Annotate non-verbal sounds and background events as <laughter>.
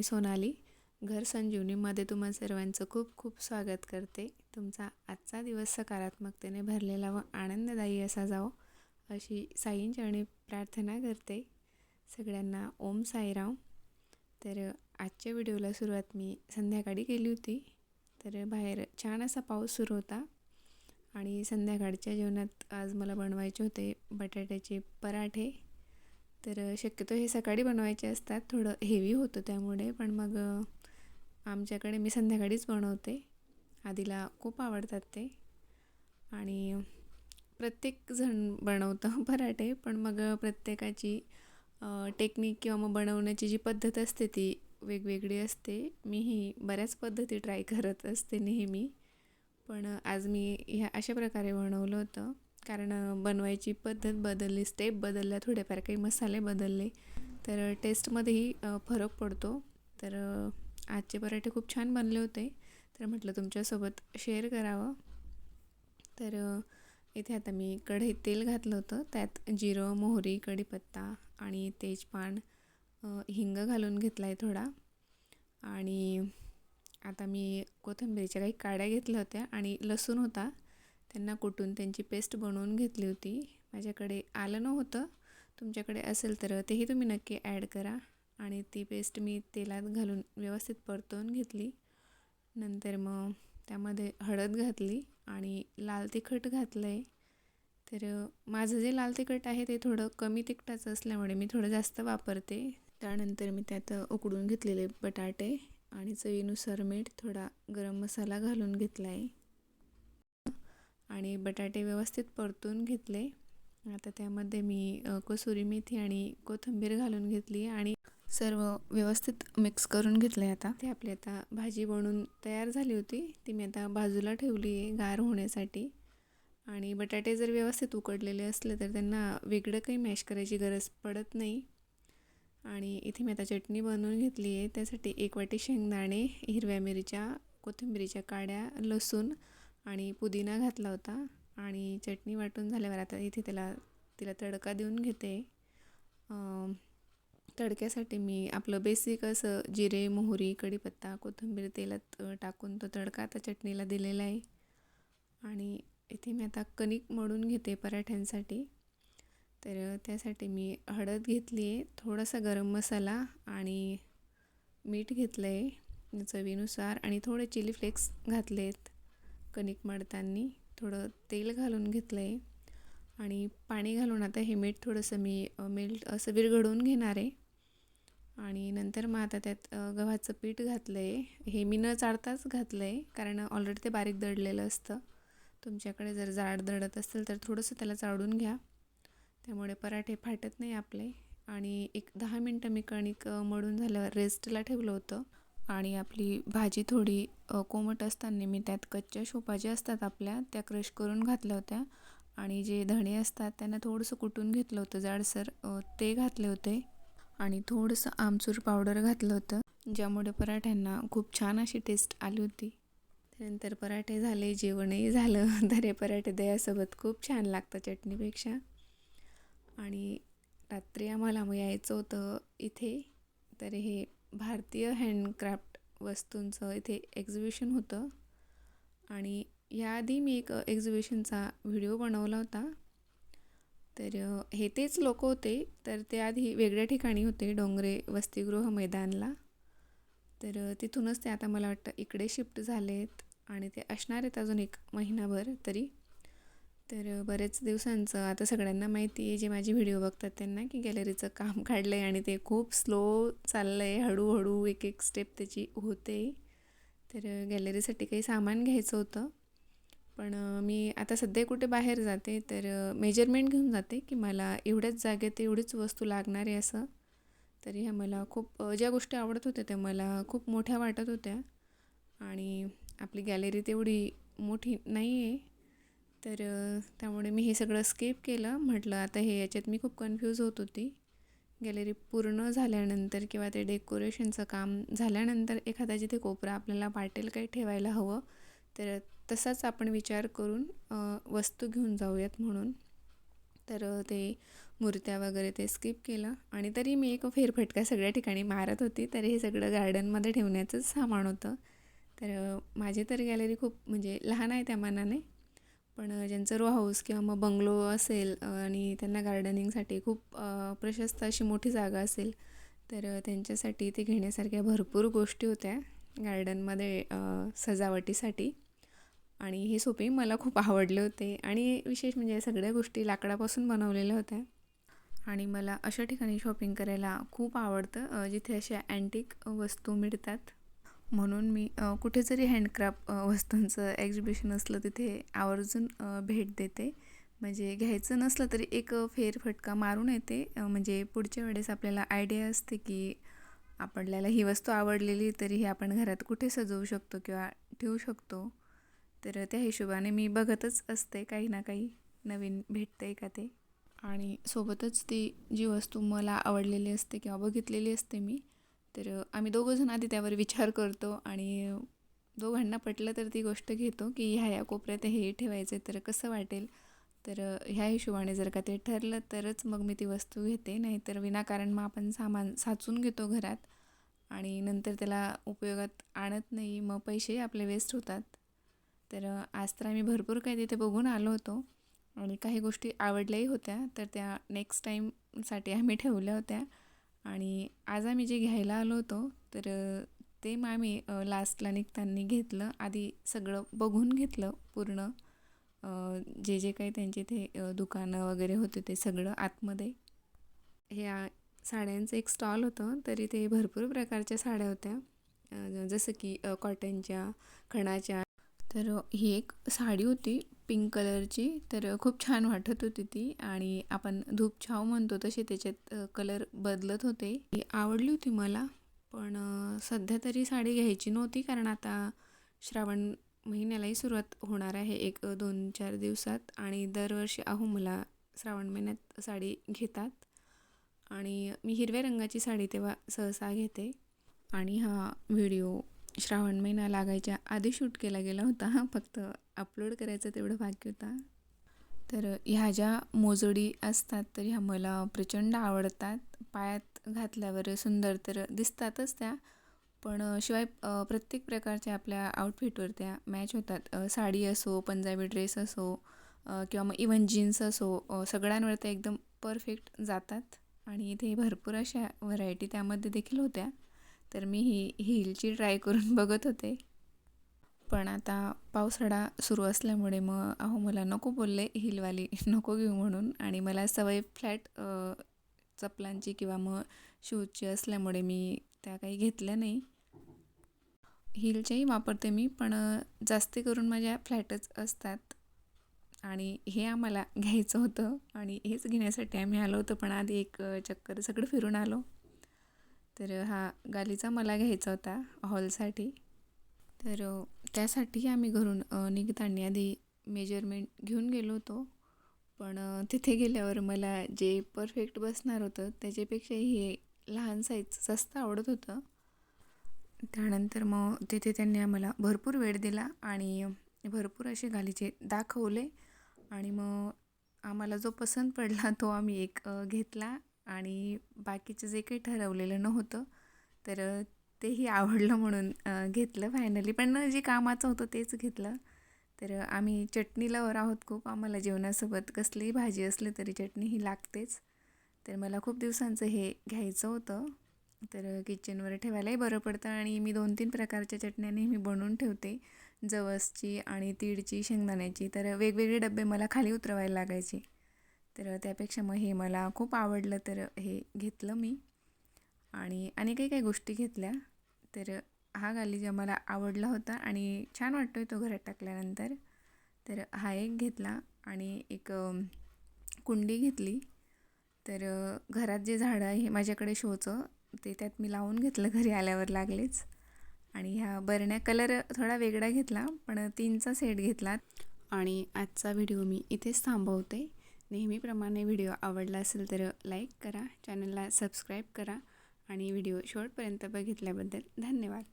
मी सोनाली घर संजीवनीमध्ये तुम्हा सर्वांचं खूप खूप स्वागत करते. तुमचा आजचा दिवस सकारात्मकतेने भरलेला व आनंददायी असा जावो अशी साईंचरणी प्रार्थना करते. सगळ्यांना ओम साईराम. तर आजच्या व्हिडिओला सुरुवात मी संध्याकाळी केली होती. तर बाहेर छान असा पाऊस सुरू होता आणि संध्याकाळच्या जेवणात आज मला बनवायचे होते बटाट्याचे पराठे. तर शक्यतो हे सकाळी बनवायचे असतात. थोडं हेवी होतं त्यामुळे पण मग आमच्याकडे मी संध्याकाळीच बनवते. आधीला खूप आवडतात ते. आणि प्रत्येकजण बनवतं <laughs> पराठे पण मग प्रत्येकाची टेक्निक किंवा मग बनवण्याची जी पद्धत असते ती वेगवेगळी असते. मीही बऱ्याच पद्धती ट्राय करत असते नेहमी. पण आज मी ह्या अशा प्रकारे बनवलं होतं. कारण बनवायची पद्धत बदलली स्टेप बदलल्या थोडेफार काही मसाले बदलले तर टेस्टमध्येही फरक पडतो. तर आजचे पराठे खूप छान बनले होते. तर म्हटलं तुमच्यासोबत शेअर करावं. तर इथे आता मी कढईत तेल घातलं होतं. त्यात जिरं मोहरी कढीपत्ता आणि तेजपान हिंग घालून घेतला आहे थोडा. आणि आता मी कोथिंबीरीच्या काही काड्या घेतल्या होत्या आणि लसूण होता. त्यांना कुटून त्यांची पेस्ट बनवून घेतली होती. माझ्याकडे आलं नव्हतं. तुमच्याकडे असेल तर तेही तुम्ही नक्की ॲड करा. आणि ती पेस्ट मी तेलात घालून व्यवस्थित परतवून घेतली. नंतर मग त्यामध्ये हळद घातली आणि लाल तिखट घातलं आहे तर माझं जे लाल तिखट आहे ते थोडं कमी तिखटाचं असल्यामुळे मी थोडं जास्त वापरते. त्यानंतर मी त्यात उकडून घेतलेले बटाटे आणि चवीनुसार मीठ थोडा गरम मसाला घालून घेतला आहे आणि बटाटे व्यवस्थित परतून घेतले. आता त्यामध्ये मी कसुरी मेथी आणि कोथिंबीर घालून घेतली आणि सर्व व्यवस्थित मिक्स करून घेतलं आहे आता. ते आपली आता भाजी बनून तयार झाली होती. ती मी आता बाजूला ठेवली आहे गार होण्यासाठी. आणि बटाटे जर व्यवस्थित उकडलेले असले तर त्यांना वेगळं काही मॅश करायची गरज पडत नाही. आणि इथे मी आता चटणी बनवून घेतली आहे. त्यासाठी एक वाटी शेंगदाणे हिरव्या मिरच्या कोथिंबीरीच्या काड्या लसूण आणि पुदिना घातला होता आणि चटणी वाटून झाल्यावर आता इथे त्याला तिला तडका देऊन घेते. तडक्यासाठी मी आपलं बेसिक असं जिरे मोहरी कढीपत्ता कोथिंबीर तेलात टाकून तो तडका आता चटणीला दिलेला आहे. आणि इथे मी आता कणिक मळून घेते पराठ्यांसाठी. तर त्यासाठी मी हळद घेतली आहे थोडासा गरम मसाला आणि मीठ घेतलं आहे चवीनुसार आणि थोडे चिली फ्लेक्स घातले आहेत कणिक मळताना थोडं तेल घालून घेतलं आहे आणि पाणी घालून आता हे मीठ थोडंसं मी मेल्ट असं विरघडवून घेणार आहे. आणि नंतर मग आता त्यात गव्हाचं पीठ घातलं आहे हे मी न चाळताच घातलं आहे कारण ऑलरेडी ते बारीक दडलेलं असतं. तुमच्याकडे जर जाड दडत असेल तर थोडंसं त्याला चाळून घ्या. त्यामुळे पराठे फाटत नाही आपले. आणि एक दहा मिनटं मी कणिक मळून झाल्यावर रेस्टला ठेवलं होतं. आणि आपली भाजी थोडी कोमट असताना मी त्यात कच्च्या शोपा ज्या असतात आपल्या त्या क्रश करून घातल्या होत्या. आणि जे धणे असतात त्यांना थोडंसं कुटून घेतलं होतं जाडसर ते घातले होते. आणि थोडंसं आमचूर पावडर घातलं होतं ज्यामुळे पराठ्यांना खूप छान अशी टेस्ट आली होती. त्यानंतर पराठे झाले जेवणही झालं. <laughs> तर हे पराठे दह्यासोबत खूप छान लागतं चटणीपेक्षा. आणि रात्री आम्हाला मग यायचं होतं इथे. तर हे भारतीय हँडक्राफ्ट वस्तूंचं इथे एक्झिबिशन होतं. आणि याआधी मी एक एक्झिबिशनचा व्हिडिओ बनवला होता. तर हे तेच लोक होते. तर ते आधी वेगळ्या ठिकाणी होते डोंगरे वसतिगृह मैदानला. तर तिथूनच ते आता मला वाटतं इकडे शिफ्ट झाले आहेत आणि ते असणार आहेत अजून एक महिनाभर तरी. तर बरेच दिवसांचं आता सगळ्यांना माहिती आहे जे माझी व्हिडिओ बघतात त्यांना की गॅलरीचं काम <laughs> काढलं आहे आणि ते खूप स्लो चाललं आहे हळूहळू एक एक स्टेप त्याची होते. तर गॅलरीसाठी काही सामान घ्यायचं होतं. पण मी आता सध्या कुठे बाहेर जाते तर मेजरमेंट घेऊन जाते की मला एवढ्याच जागेत एवढीच वस्तू लागणार आहे असं. तरी ह्या मला खूप ज्या गोष्टी आवडत होत्या त्या मला खूप मोठ्या वाटत होत्या. आणि आपली गॅलरी तेवढी मोठी नाही आहे तर त्यामुळे मी हे सगळं स्किप केलं. म्हटलं आता हे याच्यात मी खूप कन्फ्यूज होत होती. गॅलरी पूर्ण झाल्यानंतर किंवा ते डेकोरेशनचं काम झाल्यानंतर एखादा जिथे कोपरा आपल्याला वाटेल काही ठेवायला हवं तर तसाच आपण विचार करून वस्तू घेऊन जाऊयात म्हणून. तर ते मूर्त्या वगैरे ते स्किप केलं. आणि तरी मी एक फेरफटका सगळ्या ठिकाणी मारत होती. तर हे सगळं गार्डनमध्ये ठेवण्याचंच सामान होतं. तर माझी तर गॅलरी खूप म्हणजे लहान आहे त्या मानाने. पण ज्यांचं रो हाऊस किंवा मग बंगलो असेल आणि त्यांना गार्डनिंगसाठी खूप प्रशस्त अशी मोठी जागा असेल तर त्यांच्यासाठी ते घेण्यासारख्या भरपूर गोष्टी होत्या गार्डनमध्ये सजावटीसाठी. आणि हे सोपे मला खूप आवडले होते. आणि विशेष म्हणजे सगळ्या गोष्टी लाकडापासून बनवलेल्या होत्या. आणि मला अशा ठिकाणी शॉपिंग करायला खूप आवडतं जिथे अशा अँटिक वस्तू मिळतात. म्हणून मी कुठे जरी हँडक्राफ्ट वस्तूंचं एक्झिबिशन असलं तिथे आवर्जून भेट देते. म्हणजे घ्यायचं नसलं तरी एक फेरफटका मारून येते. म्हणजे पुढच्या वेळेस आपल्याला आयडिया असते की आपल्याला ही वस्तू आवडलेली तरी ही आपण घरात कुठे सजवू शकतो किंवा ठेवू शकतो. तर त्या हिशोबाने मी बघतच असते काही ना काही नवीन भेटतं का ते. आणि सोबतच ती जी वस्तू मला आवडलेली असते किंवा बघितलेली असते मी तर आम्ही दोघंजण आधी त्यावर विचार करतो आणि दोघांना पटलं तर ती गोष्ट घेतो की ह्या या कोपऱ्यात हे ठेवायचं तर कसं वाटेल? तर ह्या हिशोबाने जर का ते ठरलं तरच मग मी ती वस्तू घेते. नाहीतर विनाकारण मग आपण सामान साचून घेतो घरात आणि नंतर त्याला उपयोगात आणत नाही. मग पैसे आपले वेस्ट होतात. तर आज तर आम्ही भरपूर काही तिथे बघून आलो होतो आणि काही गोष्टी आवडल्याही होत्या. तर त्या नेक्स्ट टाईमसाठी आम्ही ठेवल्या होत्या. आणि आज आम्ही जे घ्यायला आलो होतो तर ते मग आम्ही लास्टला निघताना घेतलं. आधी सगळं बघून घेतलं पूर्ण. जे जे काही त्यांचे ते दुकानं वगैरे होते ते सगळं आतमध्ये. हे साड्यांचं एक स्टॉल होतं. तरी ते भरपूर प्रकारच्या साड्या होत्या. जसं की कॉटनच्या खणाच्या तर ही एक साडी होती पिंक कलरची तर खूप छान वाटत होती ती आणि आपण धूप छाव म्हणतो तसे त्याच्यात कलर बदलत होते. ही आवडली होती मला पण सध्या तरी साडी घ्यायची नव्हती कारण आता श्रावण महिन्यालाही सुरुवात होणार आहे एक दोन चार दिवसात आणि दरवर्षी अहो मला श्रावण महिन्यात साडी घेतात. आणि मी हिरव्या रंगाची साडी तेव्हा सहसा घेते. आणि हा व्हिडिओ श्रावण महिना लागायच्या आधी शूट केला गेला होता. हा फक्त अपलोड करायचं तेवढं बाकी होता. तर ह्या ज्या मोजडी असतात तर ह्या मला प्रचंड आवडतात. पायात घातल्यावर सुंदर तर दिसतातच त्या पण शिवाय प्रत्येक प्रकारच्या आपल्या आउटफिटवर त्या मॅच होतात. साडी असो पंजाबी ड्रेस असो किंवा मग इवन जीन्स असो सगळ्यांवर त्या एकदम परफेक्ट जातात. आणि इथे भरपूर अशा व्हरायटी त्यामध्ये देखील होत्या. तर मी ही हिलची ट्राय करून <laughs> बघत होते. पण आता पावसाळा सुरू असल्यामुळे मग अहो मला नको बोलले हिलवाली <laughs> नको घेऊ म्हणून. आणि मला सवय फ्लॅट चपलांची किंवा मग शूजची असल्यामुळे मी त्या काही घेतल्या नाही. हिलच्याही वापरते मी पण जास्ती करून माझ्या फ्लॅटच असतात. आणि हे आम्हाला <laughs> घ्यायचं होतं आणि हेच घेण्यासाठी आम्ही आलो होतो पण आधी एक चक्कर सगळं फिरून आलो. तर हा गालीचा मला घ्यायचा होता हॉलसाठी. तर त्यासाठी आम्ही घरून निघताना आधी मेजरमेंट घेऊन गेलो होतो. पण तिथे गेल्यावर मला जे परफेक्ट बसणार होतं त्याच्यापेक्षाही हे लहान साईज स्वस्त आवडत होतं. त्यानंतर मग तिथे त्यांनी आम्हाला भरपूर वेळ दिला आणि भरपूर असे गालीचे दाखवले. आणि मग आम्हाला जो पसंत पडला तो आम्ही एक घेतला. आणि बाकीचं जे काही ठरवलेलं नव्हतं तर तेही आवडलं म्हणून घेतलं फायनली पण जे कामाचं होतं तेच घेतलं. तर आम्ही चटणी लवर आहोत खूप. आम्हाला जेवणासोबत कसलीही भाजी असली तरी चटणी ही लागतेच. तर मला खूप दिवसांचं हे घ्यायचं होतं. तर किचनवर ठेवायलाही बरं पडतं आणि मी दोन तीन प्रकारच्या चटण्या नेहमी बनवून ठेवते. जवसची आणि तीडची शेंगदाण्याची. तर वेगवेगळे डबे मला खाली उतरवायला लागायचे. तर त्यापेक्षा मग हे मला खूप आवडलं तर हे घेतलं मी. आणि आणि काही काही गोष्टी घेतल्या. तर हा गालीजा मला आवडला होता आणि छान वाटतो तो घरात टाकल्यानंतर तर हा एक घेतला आणि एक कुंडी घेतली. तर घरात जे झाडं आहे हे माझ्याकडे शोचं. ते त्यात मी लावून घेतलं <laughs> घरी आल्यावर लागलेच. आणि ह्या बरण्या कलर थोडा वेगळा घेतला पण तीनचा सेट घेतला. आणि आजचा व्हिडिओ मी इथेच थांबवते. नेहमीप्रमाणे व्हिडिओ आवडला असेल तर लाईक करा चॅनलला सबस्क्राईब करा आणि व्हिडिओ शेवटपर्यंत बघितल्याबद्दल धन्यवाद.